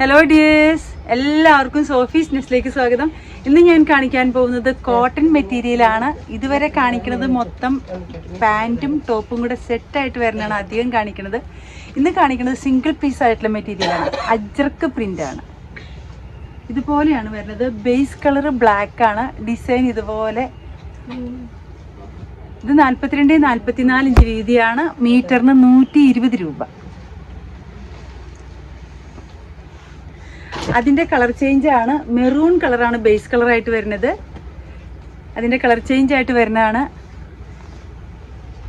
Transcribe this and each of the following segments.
Hello dears എല്ലാവർക്കും Sophie's നെസ്റ്റിലേക്ക് സ്വാഗതം. ഇന്ന് ഞാൻ കാണിക്കാൻ പോകുന്നത് കോട്ടൺ മെറ്റീരിയലാണ് ഇതുവരെ കാണിക്കുന്നത് മൊത്തം പാന്റും ടോപ്പും കൂടെ സെറ്റായിട്ട് വരുന്നതാണ് അധികം കാണിക്കുന്നത്. ഇന്ന് കാണിക്കുന്നത് സിംഗിൾ പീസ് ആയിട്ടുള്ള മെറ്റീരിയലാണ് അജ്രക്ക് പ്രിന്റ് ആണ്. ഇതുപോലെയാണ് വരുന്നത്. ബേസ് കളർ ആണ്. ഡിസൈൻ ഇതുപോലെ. ഇത് നാൽപ്പത്തിരണ്ട് നാൽപ്പത്തിനാല് ഇഞ്ച് വീതിയാണ് മീറ്ററിന് നൂറ്റി ഇരുപത് രൂപ. അതിന്റെ കളർ ചേഞ്ച് ആണ്. മെറൂൺ കളറാണ് ബേസ് കളറായിട്ട് വരുന്നത്. അതിന്റെ കളർ ചേഞ്ച് ആയിട്ട് വരുന്നതാണ്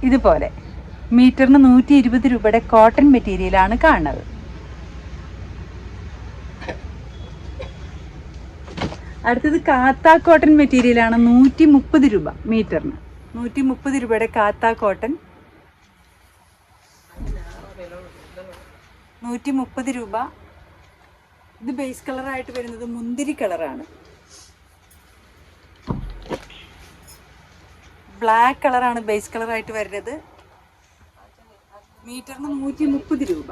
ഇതുപോലെ. മീറ്ററിന് നൂറ്റി ഇരുപത് രൂപയുടെ കോട്ടൺ മെറ്റീരിയലാണ് കാണുന്നത്. അടുത്തത് കാത്ത കോട്ടൺ മെറ്റീരിയലാണ് നൂറ്റി മുപ്പത് രൂപ മീറ്ററിന്. നൂറ്റി മുപ്പത് രൂപയുടെ കാത്ത കോട്ടൺ. നൂറ്റി മുപ്പത് രൂപ ഇത് ബേസ് കളറായിട്ട് വരുന്നത് മുന്തിരി കളറാണ് ബ്ലാക്ക് കളറാണ് ബേസ് കളറായിട്ട് വരുന്നത്. മീറ്ററിന് നൂറ്റി മുപ്പത് രൂപ.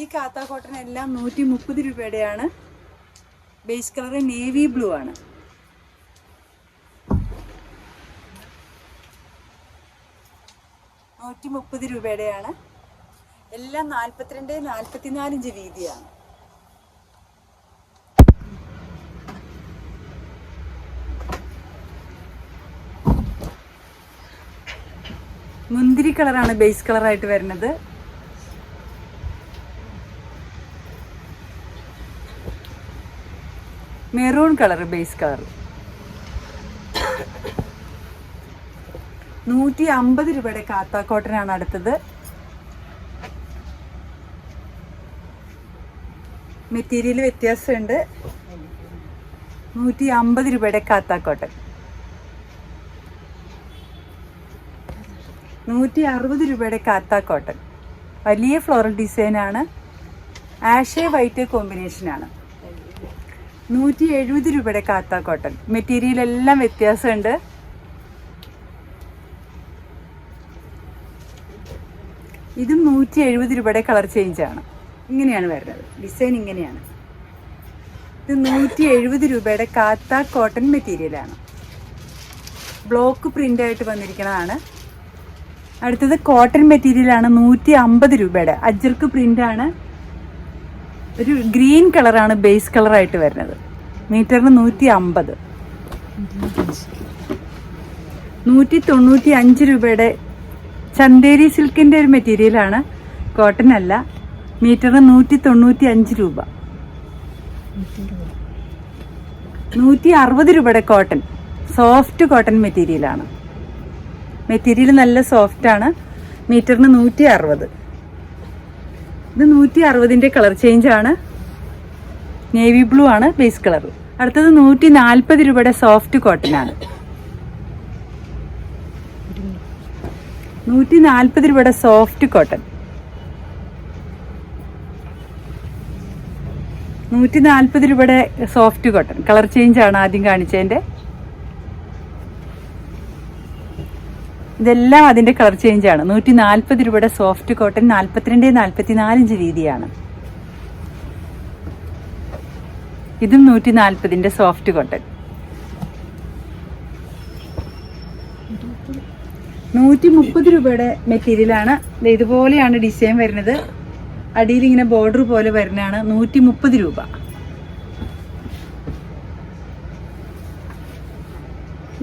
ഈ കാത്ത കോട്ടൺ എല്ലാം നൂറ്റി മുപ്പത് രൂപയുടെയാണ്. ബേസ് കളർ നേവി ബ്ലൂ ആണ്. നൂറ്റി മുപ്പത് രൂപയുടെയാണ്. എല്ലാം നാൽപ്പത്തിരണ്ട് നാൽപ്പത്തിനാലിഞ്ച് വീതിയാണ്. മുന്തിരി കളറാണ് ബേസ് കളറായിട്ട് വരുന്നത്. മെറൂൺ കളർ ബേസ് കളർ നൂറ്റി അമ്പത് രൂപയുടെ കാത്താക്കോട്ടനാണ് അടുത്തത്. മെറ്റീരിയൽ വ്യത്യാസമുണ്ട്. നൂറ്റി അമ്പത് രൂപയുടെ കാത്താക്കോട്ടൻ നൂറ്റി അറുപത് രൂപയുടെ കാത്താക്കോട്ടൻ വലിയ ഫ്ലോറൽ ഡിസൈനാണ് ആഷേ വൈറ്റ് കോമ്പിനേഷനാണ് നൂറ്റി എഴുപത് രൂപയുടെ കാത്താക്കോട്ടൻ മെറ്റീരിയൽ എല്ലാം വ്യത്യാസമുണ്ട്. ഇതും നൂറ്റി എഴുപത് രൂപയുടെ കളർ ചേഞ്ച് ആണ്. ഇങ്ങനെയാണ് വരുന്നത്. ഡിസൈൻ ഇങ്ങനെയാണ്. ഇത് നൂറ്റി എഴുപത് രൂപയുടെ കാത്ത കോട്ടൺ മെറ്റീരിയലാണ് ബ്ലോക്ക് പ്രിന്റ് ആയിട്ട് വന്നിരിക്കുന്നതാണ്. അടുത്തത് കോട്ടൺ മെറ്റീരിയലാണ് നൂറ്റി അമ്പത് രൂപയുടെ. അജർക്ക് പ്രിന്റ് ആണ്. ഒരു ഗ്രീൻ കളറാണ് ബേസ് കളറായിട്ട് വരുന്നത് മീറ്ററിന് നൂറ്റി അമ്പത് നൂറ്റി തൊണ്ണൂറ്റി അഞ്ച് രൂപയുടെ ചന്തേരി സിൽക്കിന്റെ ഒരു മെറ്റീരിയലാണ് കോട്ടൺ അല്ല. മീറ്ററിന് നൂറ്റി തൊണ്ണൂറ്റി അഞ്ച് രൂപ. നൂറ്റി അറുപത് രൂപയുടെ കോട്ടൺ. സോഫ്റ്റ് കോട്ടൺ മെറ്റീരിയലാണ് മെറ്റീരിയൽ നല്ല സോഫ്റ്റ് ആണ്. മീറ്ററിന് നൂറ്റി അറുപത് ഇത് നൂറ്റി അറുപതിന്റെ കളർ ചേഞ്ച് ആണ്. നേവി ബ്ലൂ ആണ് ബേസ് കളർ. അടുത്തത് നൂറ്റി നാൽപ്പത് രൂപയുടെ സോഫ്റ്റ് കോട്ടൺ ആണ്. നൂറ്റി നാൽപ്പത് രൂപയുടെ സോഫ്റ്റ് കോട്ടൺ. നൂറ്റി നാൽപ്പത് രൂപയുടെ സോഫ്റ്റ് കോട്ടൺ കളർ ചേഞ്ച് ആണ് ആദ്യം കാണിച്ചതിന്റെ. ഇതെല്ലാം അതിന്റെ കളർ ചേഞ്ച് ആണ്. നൂറ്റി നാൽപ്പത് രൂപയുടെ സോഫ്റ്റ് കോട്ടൺ നാൽപ്പത്തിരണ്ട് നാൽപ്പത്തിനാല് ഇഞ്ച് രീതിയാണ്. ഇതും നൂറ്റി നാൽപ്പതിന്റെ സോഫ്റ്റ് കോട്ടൺ നൂറ്റി മുപ്പത് രൂപയുടെ മെറ്റീരിയലാണ് ഇതുപോലെയാണ് ഡിസൈൻ വരുന്നത്. അടിയിൽ ഇങ്ങനെ ബോർഡർ പോലെ വരുന്നതാണ് നൂറ്റി മുപ്പത് രൂപ.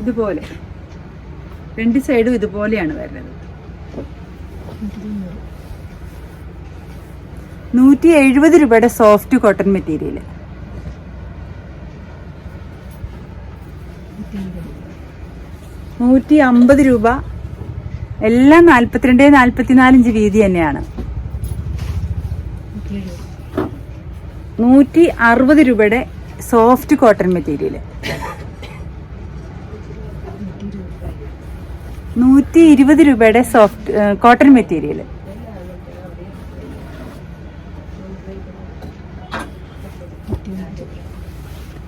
ഇതുപോലെ. രണ്ട് സൈഡും ഇതുപോലെയാണ് വരുന്നത്. നൂറ്റി എഴുപത് രൂപയുടെ സോഫ്റ്റ് കോട്ടൺ മെറ്റീരിയൽ നൂറ്റി അമ്പത് രൂപ. എല്ലാം നാൽപ്പത്തിരണ്ട് നാൽപ്പത്തിനാല് ഇഞ്ച് വീതി തന്നെയാണ്. നൂറ്റി അറുപത് രൂപയുടെ സോഫ്റ്റ് കോട്ടൺ മെറ്റീരിയൽ നൂറ്റി ഇരുപത് രൂപയുടെ സോഫ്റ്റ് കോട്ടൺ മെറ്റീരിയൽ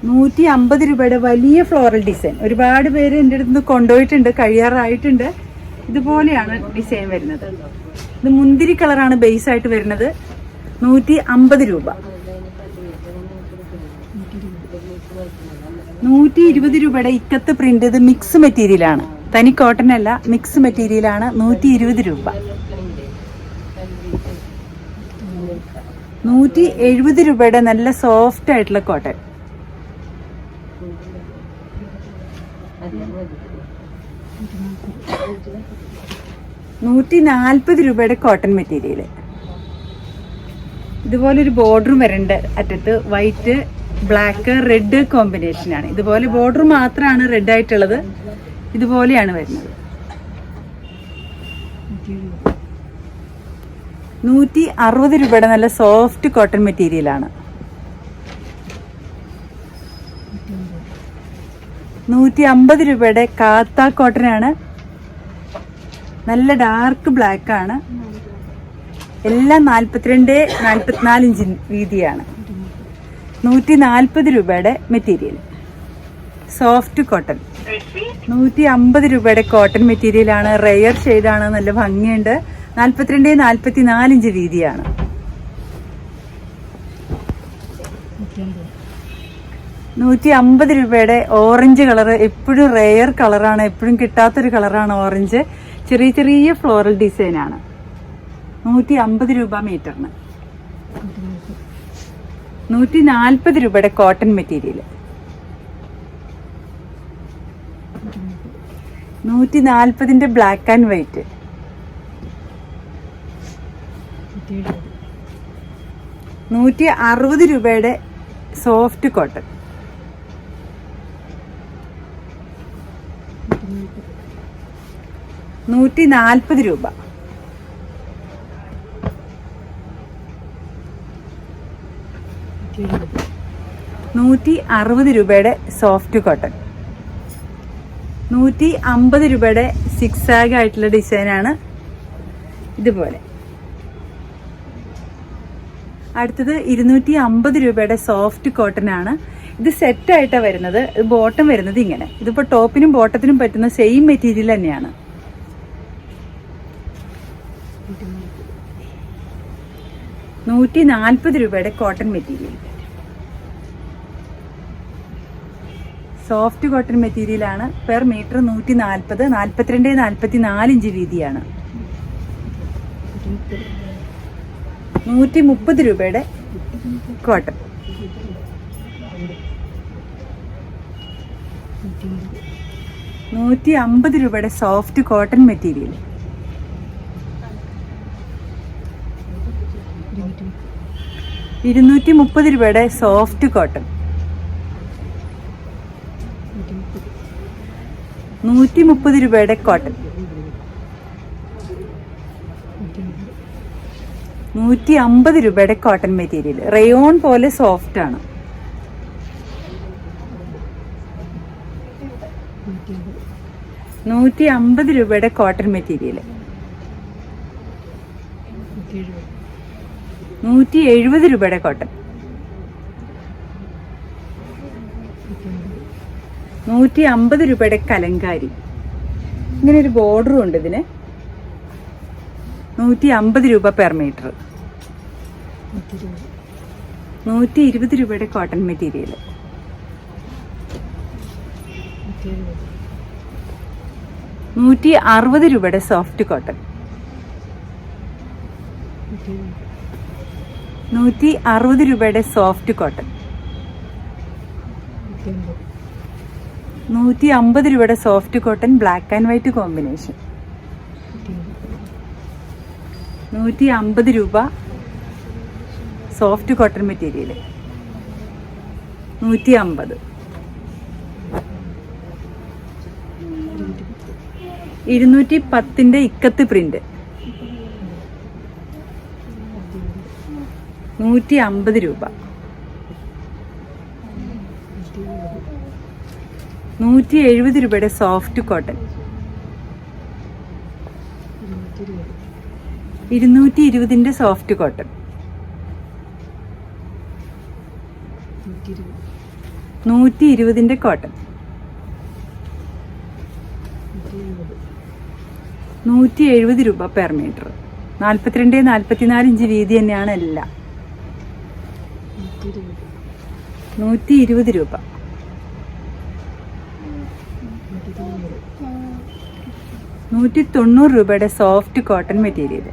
നൂറ്റി അമ്പത് രൂപയുടെ വലിയ ഫ്ലോറൽ ഡിസൈൻ ഒരുപാട് പേര് എന്റെ അടുത്ത് നിന്ന് കൊണ്ടുപോയിട്ടുണ്ട് കഴിയാറായിട്ടുണ്ട്. ഇതുപോലെയാണ് ഡിസൈൻ വരുന്നത്. ഇത് മുന്തിരി കളറാണ് ബേസ് ആയിട്ട് വരുന്നത്. നൂറ്റി അമ്പത് രൂപ. നൂറ്റി ഇരുപത് രൂപയുടെ ഇക്കത്ത് പ്രിന്റ് ഇത് മിക്സ് മെറ്റീരിയലാണ്. തനി കോട്ടൺ അല്ല മിക്സ് മെറ്റീരിയലാണ് നൂറ്റി ഇരുപത് രൂപ. നൂറ്റി എഴുപത് രൂപയുടെ നല്ല സോഫ്റ്റ് ആയിട്ടുള്ള കോട്ടൺ. നൂറ്റി നാൽപ്പത് രൂപയുടെ കോട്ടൺ മെറ്റീരിയൽ ഇതുപോലെ ഒരു ബോർഡറും വരണ്ട് അറ്റത്ത് വൈറ്റ് ബ്ലാക്ക് റെഡ് കോമ്പിനേഷൻ ആണ്. ഇതുപോലെ ബോർഡർ മാത്രമാണ് റെഡ് ആയിട്ടുള്ളത്. ഇതുപോലെയാണ് വരുന്നത്. നൂറ്റി അറുപത് രൂപയുടെ നല്ല സോഫ്റ്റ് കോട്ടൺ മെറ്റീരിയലാണ് നൂറ്റി അമ്പത് രൂപയുടെ കാത്ത കോട്ടൺ ആണ്. നല്ല ഡാർക്ക് ബ്ലാക്ക് ആണ്. എല്ലാം നാൽപ്പത്തിരണ്ട് നാൽപ്പത്തിനാല് ഇഞ്ച് വീതിയാണ്. നൂറ്റി നാൽപ്പത് രൂപയുടെ മെറ്റീരിയൽ. Soft cotton. നൂറ്റി അമ്പത് രൂപയുടെ കോട്ടൺ മെറ്റീരിയലാണ് റെയർ ഷെയ്ഡാണ് നല്ല ഭംഗിയുണ്ട്. നാൽപ്പത്തിരണ്ട് നാൽപ്പത്തി നാല് ഇഞ്ച് വീതിയാണ്. നൂറ്റി അമ്പത് രൂപയുടെ ഓറഞ്ച് കളർ എപ്പോഴും റെയർ കളറാണ്. എപ്പോഴും കിട്ടാത്തൊരു കളറാണ് ഓറഞ്ച്. ചെറിയ ചെറിയ ഫ്ലോറൽ ഡിസൈനാണ്. നൂറ്റി അമ്പത് രൂപ മീറ്ററിന്. നൂറ്റി നാൽപ്പത് രൂപയുടെ കോട്ടൺ മെറ്റീരിയൽ നൂറ്റി നാൽപ്പതിന്റെ ബ്ലാക്ക് ആൻഡ് വൈറ്റ്. നൂറ്റി അറുപത് രൂപയുടെ സോഫ്റ്റ് കോട്ടൺ. നൂറ്റി നാൽപ്പത് രൂപ. നൂറ്റി അറുപത് രൂപയുടെ സോഫ്റ്റ് കോട്ടൺ നൂറ്റി അമ്പത് രൂപയുടെ സിക്സ് ആഗ് ആയിട്ടുള്ള ഡിസൈനാണ് ഇതുപോലെ. അടുത്തത് ഇരുന്നൂറ്റി അമ്പത് രൂപയുടെ സോഫ്റ്റ് കോട്ടൺ ആണ്. ഇത് സെറ്റ് ആയിട്ടാണ് വരുന്നത്. ബോട്ടം വരുന്നത് ഇങ്ങനെ. ഇതിപ്പോൾ ടോപ്പിനും ബോട്ടത്തിനും പറ്റുന്ന സെയിം മെറ്റീരിയൽ തന്നെയാണ്. നൂറ്റി നാൽപ്പത് രൂപയുടെ cotton material soft cotton material ആണ് പെർ മീറ്റർ നൂറ്റി നാൽപ്പത് നാൽപ്പത്തിരണ്ട് നാൽപ്പത്തി ഇഞ്ച് വീതിയാണ്. നൂറ്റി മുപ്പത് രൂപയുടെ കോട്ടൺ നൂറ്റി അമ്പത് രൂപയുടെ സോഫ്റ്റ് കോട്ടൺ മെറ്റീരിയൽ ഇരുന്നൂറ്റി മുപ്പത് രൂപയുടെ സോഫ്റ്റ് കോട്ടൺ നൂറ്റി മുപ്പത് രൂപയുടെ കോട്ടൺ നൂറ്റി അമ്പത് രൂപയുടെ കോട്ടൺ മെറ്റീരിയൽ റയോൺ പോലെ സോഫ്റ്റ് ആണ്. നൂറ്റി അമ്പത് രൂപയുടെ കോട്ടൺ മെറ്റീരിയൽ നൂറ്റി എഴുപത് രൂപയുടെ കോട്ടൺ നൂറ്റി അമ്പത് രൂപയുടെ കലങ്കാരി. ഇങ്ങനെ ഒരു ബോർഡറും ഉണ്ട് ഇതിന്. നൂറ്റി അമ്പത് രൂപ പെർ മീറ്റർ നൂറ്റി ഇരുപത് രൂപയുടെ കോട്ടൺ മെറ്റീരിയൽ നൂറ്റി അറുപത് രൂപയുടെ സോഫ്റ്റ് കോട്ടൺ നൂറ്റി അറുപത് രൂപയുടെ സോഫ്റ്റ് കോട്ടൺ നൂറ്റി അമ്പത് രൂപയുടെ soft cotton black and white combination നൂറ്റി അമ്പത് രൂപ സോഫ്റ്റ് കോട്ടൺ മെറ്റീരിയൽ നൂറ്റി അമ്പത് ഇരുന്നൂറ്റി പത്തിന്റെ ഇക്കത്ത് പ്രിന്റ് നൂറ്റി അമ്പത് രൂപ. നൂറ്റി എഴുപത് രൂപയുടെ സോഫ്റ്റ് കോട്ടൺ. ഇരുന്നൂറ്റി ഇരുപതിന്റെ സോഫ്റ്റ് കോട്ടൺ. നൂറ്റി ഇരുപതിന്റെ കോട്ടൺ. നൂറ്റി എഴുപത് രൂപ പെർ മീറ്റർ. നാൽപ്പത്തിരണ്ട് നാൽപ്പത്തിനാല് ഇഞ്ച് വീതി തന്നെയാണ് എല്ലാം. നൂറ്റി ഇരുപത് രൂപ. നൂറ്റി തൊണ്ണൂറ് രൂപയുടെ സോഫ്റ്റ് കോട്ടൺ മെറ്റീരിയൽ.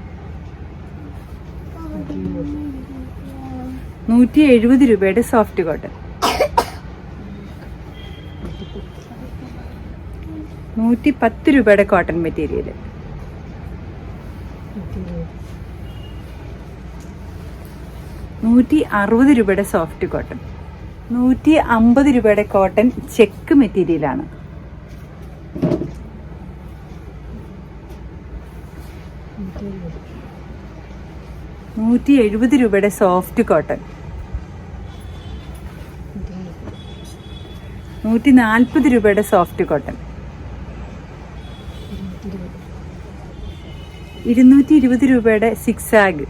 നൂറ്റി എഴുപത് രൂപയുടെ സോഫ്റ്റ് കോട്ടൺ. നൂറ്റി പത്ത് രൂപയുടെ കോട്ടൺ മെറ്റീരിയൽ. നൂറ്റി അറുപത് രൂപയുടെ സോഫ്റ്റ് കോട്ടൺ. നൂറ്റി അമ്പത് രൂപയുടെ കോട്ടൺ ചെക്ക് മെറ്റീരിയലാണ്. നൂറ്റി എഴുപത് രൂപയുടെ സോഫ്റ്റ് കോട്ടൺ. നൂറ്റി നാൽപ്പത് രൂപയുടെ സോഫ്റ്റ് കോട്ടൺ. ഇരുന്നൂറ്റി ഇരുപത് രൂപയുടെ സിക്സ് ആഗ്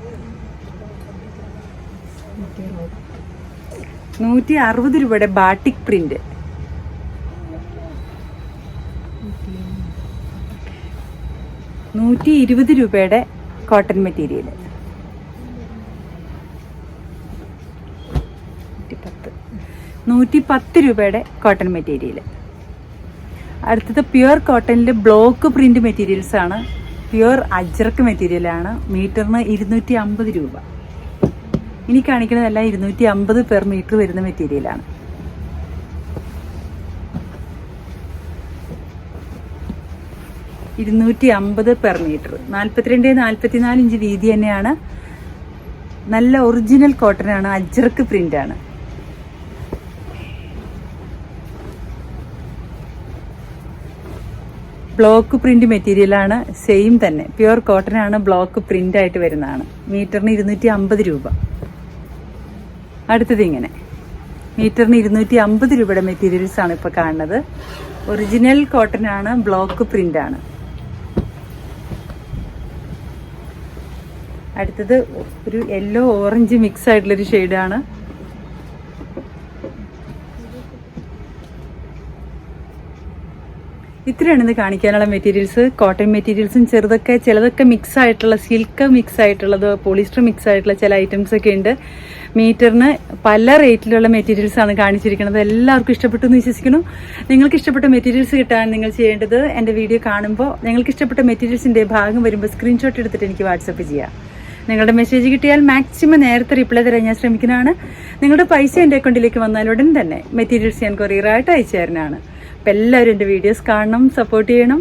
നൂറ്റി അറുപത് രൂപയുടെ ബാട്ടിക് പ്രിന്റ്. നൂറ്റി ഇരുപത് രൂപയുടെ കോട്ടൺ മെറ്റീരിയൽ നൂറ്റി പത്ത് രൂപയുടെ കോട്ടൺ മെറ്റീരിയൽ അടുത്തത് പ്യുവർ കോട്ടണിൽ ബ്ലോക്ക് പ്രിന്റ് മെറ്റീരിയൽസ് ആണ്. പ്യുവർ അജ്രക്ക് മെറ്റീരിയലാണ് മീറ്ററിന് ഇരുന്നൂറ്റി അമ്പത് രൂപ. ഇനി കാണിക്കുന്നതെല്ലാം ഇരുന്നൂറ്റി അമ്പത് പെർ മീറ്റർ വരുന്ന മെറ്റീരിയലാണ് ഇരുന്നൂറ്റി അമ്പത് പെർ മീറ്റർ നാൽപ്പത്തിരണ്ട് നാൽപ്പത്തിനാല് ഇഞ്ച് വീതി തന്നെയാണ്. നല്ല ഒറിജിനൽ കോട്ടൺ ആണ് അജ്രക്ക് ആണ്. ബ്ലോക്ക് പ്രിന്റ് മെറ്റീരിയലാണ് സെയിം തന്നെ. പ്യുവർ കോട്ടൺ ആണ് ബ്ലോക്ക് പ്രിന്റ് ആയിട്ട് വരുന്നതാണ്. മീറ്ററിന് ഇരുന്നൂറ്റി അമ്പത് രൂപ. അടുത്തത് ഇങ്ങനെ. മീറ്ററിന് ഇരുന്നൂറ്റി അമ്പത് രൂപയുടെ മെറ്റീരിയൽസ് ആണ് ഇപ്പോൾ കാണുന്നത്. ഒറിജിനൽ കോട്ടൺ ആണ് ബ്ലോക്ക് പ്രിന്റ് ആണ്. അടുത്തത് ഒരു യെല്ലോ ഓറഞ്ച് മിക്സ് ആയിട്ടുള്ളൊരു ഷെയ്ഡാണ് ഇത്രയാണ് ഇന്ന് കാണിക്കാനുള്ള മെറ്റീരിയൽസ് കോട്ടൺ മെറ്റീരിയൽസും ചെറുതൊക്കെ ചിലതൊക്കെ മിക്സ് ആയിട്ടുള്ള സിൽക്ക് മിക്സ് ആയിട്ടുള്ളത് പോളിസ്റ്റർ മിക്സ് ആയിട്ടുള്ള ചില ഐറ്റംസ് ഒക്കെ ഉണ്ട്. മീറ്ററിന് പല റേറ്റിലുള്ള മെറ്റീരിയൽസ് ആണ് കാണിച്ചിരിക്കുന്നത്. എല്ലാവർക്കും ഇഷ്ടപ്പെട്ടു എന്ന് വിശ്വസിക്കുന്നു. നിങ്ങൾക്ക് ഇഷ്ടപ്പെട്ട മെറ്റീരിയൽസ് കിട്ടാൻ നിങ്ങൾ ചെയ്യേണ്ടത് എന്റെ വീഡിയോ കാണുമ്പോൾ നിങ്ങൾക്ക് ഇഷ്ടപ്പെട്ട മെറ്റീരിയൽസിന്റെ ഭാഗം വരുമ്പോൾ സ്ക്രീൻഷോട്ട് എടുത്തിട്ട് എനിക്ക് വാട്സപ്പ് ചെയ്യാം. നിങ്ങളുടെ മെസ്സേജ് കിട്ടിയാൽ മാക്സിമം നേരത്തെ റിപ്ലൈ തരാൻ ഞാൻ ശ്രമിക്കുന്നതാണ്. നിങ്ങളുടെ പൈസ എന്റെ അക്കൗണ്ടിലേക്ക് വന്നാൽ ഉടൻ തന്നെ മെറ്റീരിയൽസ് ഞാൻ കൊറിയറായിട്ട് അയച്ചു തരുന്നതാണ്. അപ്പം എല്ലാവരും എന്റെ വീഡിയോസ് കാണണം സപ്പോർട്ട് ചെയ്യണം.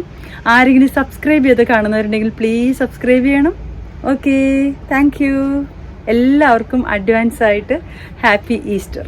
ആരെങ്കിലും സബ്സ്ക്രൈബ് ചെയ്ത് കാണുന്നവരുണ്ടെങ്കിൽ പ്ലീസ് സബ്സ്ക്രൈബ് ചെയ്യണം. ഓക്കെ താങ്ക് എല്ലാവർക്കും അഡ്വാൻസ് ആയിട്ട് ഹാപ്പി ഈസ്റ്റർ